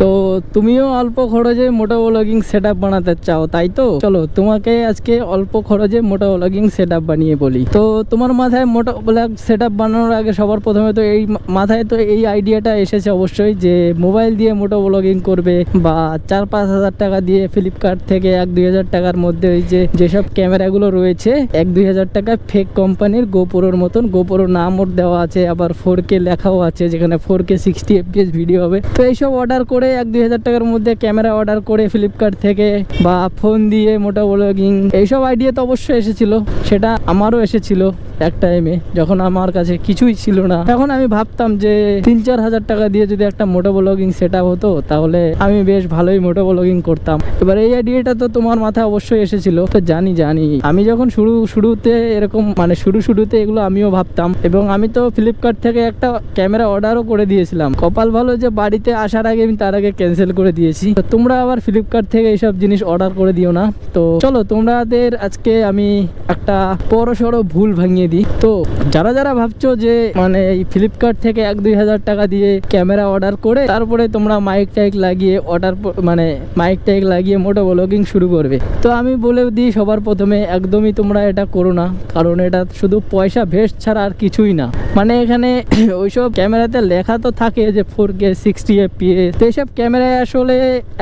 তো তুমিও অল্প খরচে মোটো ব্লগিং সেট বানাতে চাও, তাই তো? চলো, তোমাকে আজকে অল্প খরচে মোটো ব্লগিং সেট বানিয়ে বলি। তো তোমার মাথায় মোটা ব্লগ সেট বানানোর আগে সবার প্রথমে তো এই মাথায় তো এই আইডিয়াটা এসেছে অবশ্যই যে মোবাইল দিয়ে মোটো ব্লগিং করবে বা চার পাঁচ হাজার টাকা দিয়ে ফ্লিপকার্ট থেকে এক দুই হাজার টাকার মধ্যে ওই যে যেসব ক্যামেরাগুলো রয়েছে, এক দুই হাজার টাকা ফেক কোম্পানির গোপোরোর মতন গোপোরো নাম ওর দেওয়া আছে, আবার ফোর কে লেখাও আছে, যেখানে four K sixty FPS video হবে। তো এইসব অর্ডার করে এক দুই হাজার টাকার মধ্যে ক্যামেরা অর্ডার করে ফ্লিপকার্ট থেকে বা ফোন দিয়ে মোটা ব্লগিং এইসব আইডিয়া তো অবশ্যই এসেছিল। সেটা আমারও এসেছিল। এক টাইমে যখন আমার কাছে কিছুই ছিল না, তখন আমি ভাবতাম যে তিন চার হাজার টাকা দিয়ে যদি একটা মোটো ব্লগিং সেট হতো, তাহলে আমি বেশ ভালোই মোটো ব্লগিং করতাম। এবার এই আইডিয়াটা তো তোমার মাথায় অবশ্যই এসেছিল, তো জানি জানি। আমি যখন শুরু, শুরুতে এরকম মানে শুরু, শুরুতে এগুলো আমিও ভাবতাম, এবং আমি তো ফ্লিপকার্ট থেকে একটা ক্যামেরা অর্ডারও করে দিয়েছিলাম। কপাল ভালো যে বাড়িতে আসার আগে আমি তার আগে ক্যান্সেল করে দিয়েছি। তো তোমরা আবার ফ্লিপকার্ট থেকে এইসব জিনিস অর্ডার করে দিও না। তো চলো, তোমাদের আজকে আমি একটা বড় সড়ো ভুল ভাঙিয়ে দিই। তো যারা যারা ভাবছ যে মানে এই ফ্লিপকার্ট থেকে এক দুই হাজার টাকা দিয়ে ক্যামেরা অর্ডার করে, তারপরে তোমরা মাইক টাইক লাগিয়ে অর্ডার মানে মাইক টাইক লাগিয়ে মোটো ব্লগিং শুরু করবে। তো আমি বলে দিই, সবার প্রথমে একদমই তোমরা এটা করো না, কারণ এটা শুধু পয়সা ভেস্ট ছাড়া আর কিছুই না। মানে এখানে ওইসব ক্যামেরাতে লেখা তো থাকে যে ফোর কে সিক্সটি এফপিএস তো এইসব ক্যামেরায় আসলে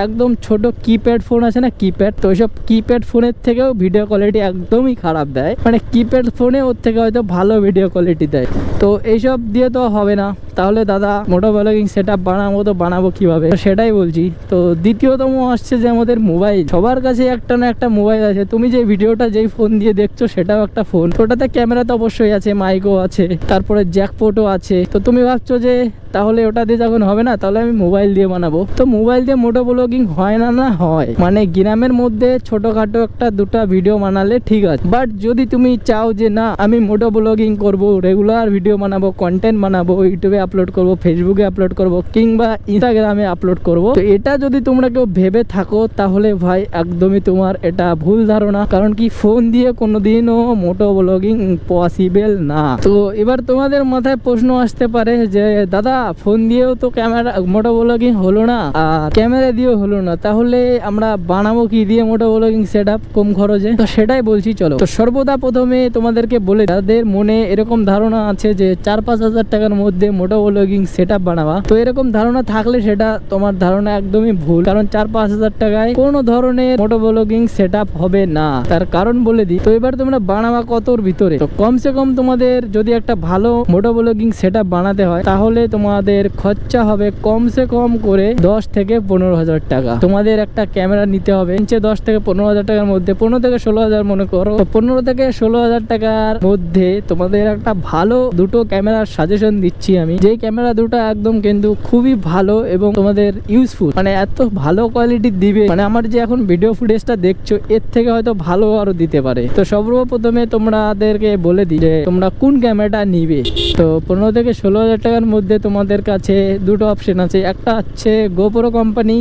একদম ছোট কিপ্যাড ফোন আছে না কিপ্যাড তো ওইসব কিপ্যাড ফোনের থেকেও ভিডিও কোয়ালিটি একদমই খারাপ দেয়। মানে কিপ্যাড ফোনে ওর থেকে হয়তো ভালো ভিডিও কোয়ালিটি দেয়। তো এইসব দিয়ে তো হবে না। তাহলে দাদা, মোটো ব্লগিং সেট আপ বানাবো তো বানাবো কীভাবে? সেটাই বলছি। তো দ্বিতীয়তম আসছে যে আমাদের মোবাইল। সবার কাছে একটা না একটা মোবাইল আছে। তুমি যে ভিডিওটা যেই ফোন দিয়ে দেখছ, সেটাও একটা ফোন ওটাতে ক্যামেরা তো অবশ্যই আছে মাইকও আছে, তারপরে জ্যাকপোর্টও আছে। তো তুমি ভাবছ যে, তাহলে ওটা দিয়ে যখন হবে না, তাহলে আমি মোবাইল দিয়ে বানাবো। তো মোবাইল দিয়ে মোটো ব্লগিং হয় না না হয়? মানে গ্রামের মধ্যে ছোটখাটো একটা দুটা ভিডিও বানালে ঠিক আছে। বাট যদি তুমি চাও যে, না, আমি মোটো ব্লগিং করব রেগুলার ভিডিও বানাবো কন্টেন্ট বানাবো ইউটিউবে আপলোড করব ফেসবুকে আপলোড করব, কিংবা ইনস্টাগ্রামে আপলোড করব। তো এটা যদি তোমরা কেউ ভেবে থাকো, তাহলে ভাই একদমই তোমার এটা ভুল ধারণা। কারণ কি, ফোন দিয়ে কোনোদিনও মোটো ব্লগিং পসিবল না। তো এবার তোমাদের মাথায় প্রশ্ন আসতে পারে যে, দাদা, ফোন দিয়েও তো ক্যামেরা, মোটো ব্লগিং হলো না, আর ক্যামেরা দিয়েও হলো না, তাহলে আমরা বানাবো কি দিয়ে মোটো ব্লগিং সেট কম খরচে? তো সেটাই বলছি, চলো। তো সর্বদা প্রথমে তোমাদেরকে বলে, যাদের মনে এরকম ধারণা আছে যে চার পাঁচ হাজার টাকার মধ্যে মোটো ব্লগিং সেট বানাবা। তো এরকম ধারণা থাকলে সেটা তোমার ধারণা একদমই ভুল। কারণ চার পাঁচ হাজার টাকায় কোনো ধরনের মোটো ব্লগিং সেট হবে না। তার কারণ বলে দিই। তো এবার তোমরা বানাবা কতর ভিতরে? তো কমসে কম তোমাদের যদি একটা ভালো মোটো ব্লগিং সেট বানাতে হয়, তাহলে তোমাদের খরচা হবে কমসে কম করে দশ থেকে পনেরো হাজার টাকা। তোমাদের একটা ক্যামেরা নিতে হবে। ইঞ্চে দশ থেকে পনেরো হাজার টাকার মধ্যে, পনেরো থেকে ষোলো হাজার মনে করো। তো পনেরো থেকে ষোলো হাজার টাকার মধ্যে তোমাদের একটা ভালো দুটো ক্যামেরার সাজেশন দিচ্ছি আমি। যে ক্যামেরা দুটো একদম কিন্তু খুবই ভালো এবং তোমাদের ইউজফুল মানে এত ভালো কোয়ালিটি দিবে। মানে আমার যে এখন ভিডিও ফুটেজটা দেখছ, এর থেকে হয়তো ভালো আরও দিতে পারে। তো সর্বপ্রথমে তোমাদেরকে বলে দিই যে, তোমরা কোন ক্যামেরাটা নিবে? তো পনেরো থেকে ষোলো হাজার টাকার মধ্যে তোমাদের কাছে দুটো অপশন আছে। একটা হচ্ছে গোপরো কোম্পানি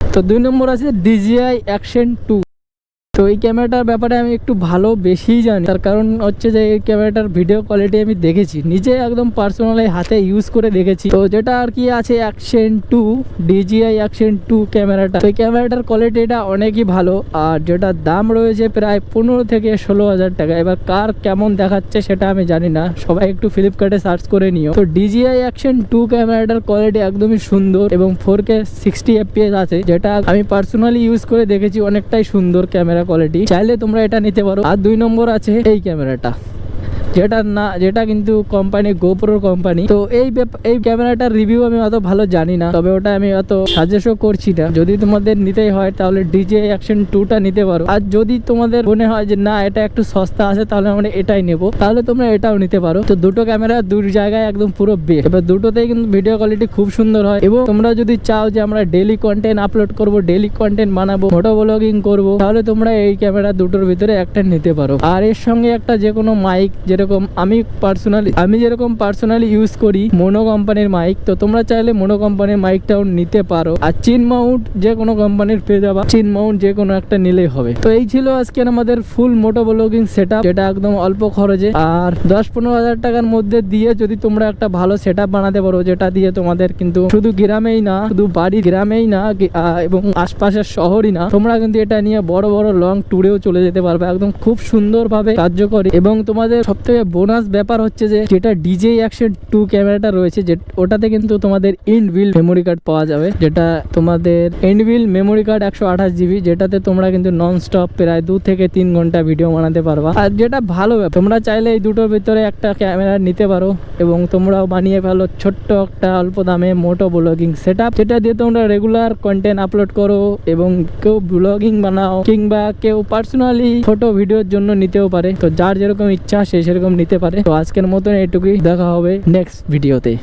তো দুই নম্বর আছে ডিজিআই অ্যাকশন টু তো এই ক্যামেরাটার ব্যাপারে আমি একটু ভালো বেশিই জানি। তার কারণ হচ্ছে যে এই ক্যামেরাটার ভিডিও কোয়ালিটি আমি দেখেছি। নিজে একদম পার্সোনালি হাতে ইউজ করে দেখেছি। তো যেটা আর কি আছে action two DJI action two ক্যামেরাটা। তো এই ক্যামেরাটার কোয়ালিটিটা অনেকই ভালো। আর যেটা দাম রয়েছে প্রায় পনেরো থেকে ষোলো হাজার টাকা। এবার কার কেমন দেখাচ্ছে সেটা আমি জানি না। সবাই একটু ফ্লিপকার্টে সার্চ করে নিও। তো ডিজিআই অ্যাকশন টু ক্যামেরাটার কোয়ালিটি একদমই সুন্দর এবং ফোর কে সিক্সটি এফপিএস আছে। যেটা আমি পার্সোনালি ইউজ করে দেখেছি, অনেকটাই সুন্দর ক্যামেরা কোয়ালিটি চাইলে তোমরা এটা নিতে পারো। আর দুই নম্বর আছে এই ক্যামেরাটা। যেটা না, যেটা কিন্তু কোম্পানি গোপ্রোর কোম্পানি তো এই এই ক্যামেরাটার রিভিউ আমি অত ভালো জানি না, তবে ওটা আমি অত সাজেস্টও করছি না। যদি তোমাদের নিতেই হয়, তাহলে ডিজে অ্যাকশন টুটা নিতে পারো। আর যদি তোমাদের মনে হয় যে, না, এটা একটু সস্তা আছে, তাহলে আমরা এটাই নেব, তাহলে তোমরা এটাও নিতে পারো। তো দুটো ক্যামেরা দু জায়গায় একদম পুরো বেস্ট এবার দুটোতেই কিন্তু ভিডিও কোয়ালিটি খুব সুন্দর হয় এবং তোমরা যদি চাও যে, আমরা ডেলি কন্টেন্ট আপলোড করব ডেলি কন্টেন্ট বানাবো ফটো ব্লগিং করব, তাহলে তোমরা এই ক্যামেরা দুটোর ভিতরে একটা নিতে পারো। আর এর সঙ্গে একটা যে কোনো মাইক যেরকম যেরকম আমি পার্সোনালি আমি যেরকম পার্সোনালি ইউজ করি মোনো কোম্পানির মাইক তো তোমরা চাইলে মোনো কোম্পানির মাইকটাও নিতে পারো। আর চিন মাউন্ট যে কোনো কোম্পানির পেয়ে যাবা। চিন মাউন্ট যে কোনো একটা নিলেই হবে। তো এই ছিল আজকের আমাদের ফুল মোটো ব্লগিং সেট যেটা একদম অল্প খরচে। আর দশ পনেরো হাজার টাকার মধ্যে দিয়ে যদি তোমরা একটা ভালো সেট বানাতে পারো, যেটা দিয়ে তোমাদের কিন্তু শুধু গ্রামেই না, শুধু বাড়ি গ্রামেই না এবং আশপাশের শহরই না, তোমরা কিন্তু এটা নিয়ে বড় বড় লং ট্যুরেও চলে যেতে পারবে। একদম খুব সুন্দরভাবে কার্যকরী এবং তোমাদের সব থেকে বোনাস ব্যাপার হচ্ছে যে, যেটা ডিজে অ্যাকশন টু ক্যামেরাটা রয়েছে, যে ওটাতে কিন্তু তোমাদের ইনবিল মেমোরি কার্ড পাওয়া যাবে। যেটা তোমাদের ইনবিল মেমোরি কার্ড একশো আঠাশ জিবি যেটাতে তোমরা কিন্তু নন স্টপ প্রায় দু থেকে তিন ঘণ্টা ভিডিও বানাতে পারবা। আর যেটা ভালো তোমরা চাইলে এই দুটোর ভিতরে একটা ক্যামেরা নিতে পারো, এবং তোমরাও বানিয়ে ফেলো ছোট্ট একটা অল্প দামে মোটো ব্লগিং সেট যেটা দিয়ে তোমরা রেগুলার কন্টেন্ট আপলোড করো, এবং কেউ ব্লগিং বানাও, কিংবা কেউ পার্সোনালি ছোট ভিডিওর জন্য নিতেও পারে। তো যার যেরকম ইচ্ছা সে সেরকম নিতে পারে। তো আজকের মতন এটুকুই। দেখা হবে নেক্সট ভিডিওতে